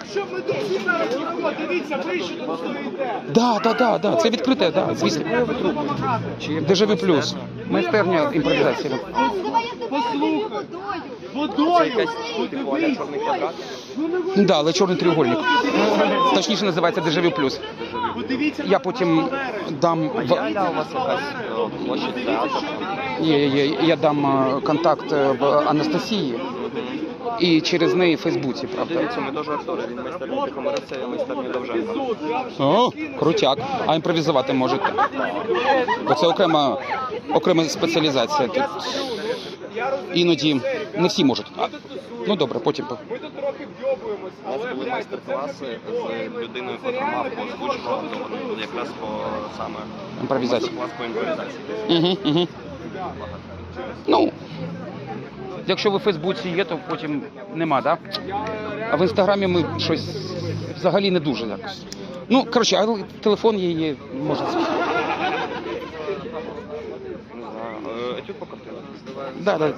якщо ми тут всі зараз йдемо, дивіться, ви що тут стоїте. Да, да, да, да. Це відкрите, да, звісно. Дежавю плюс. Майстерня імпровізація. Послухай. водою. Водою. Подивись. Ну. Да, але чорний треугольник. Точніше називається Дежавю плюс. Подивіться Я потім дам в... у вас якась е, площадь театру? Є, є, є. я дам е, контакт е, в Анастасії і через неї в Фейсбуці, правда. Дивіться, ми теж актори. Він майстерня Тихомириця, я майстерня Довженка. О, крутяк. А імпровізувати можете. Бо це окрема, окрема спеціалізація. Тут іноді не всі можуть. А, ну добре, потім. по- Ми тут трохи вйобуємось, У нас були майстер-класи з людиною, яка мав озвучку, якраз по саме Імпровізації. майстер-клас по імпровізації. Угу, угу. Ну, якщо ви в Фейсбуці є, то потім нема, так? Да? А в інстаграмі ми щось взагалі не дуже якось. Ну, коротше, але телефон є, є можна. Не знаю. Е, Етюд по картинах. Да, да.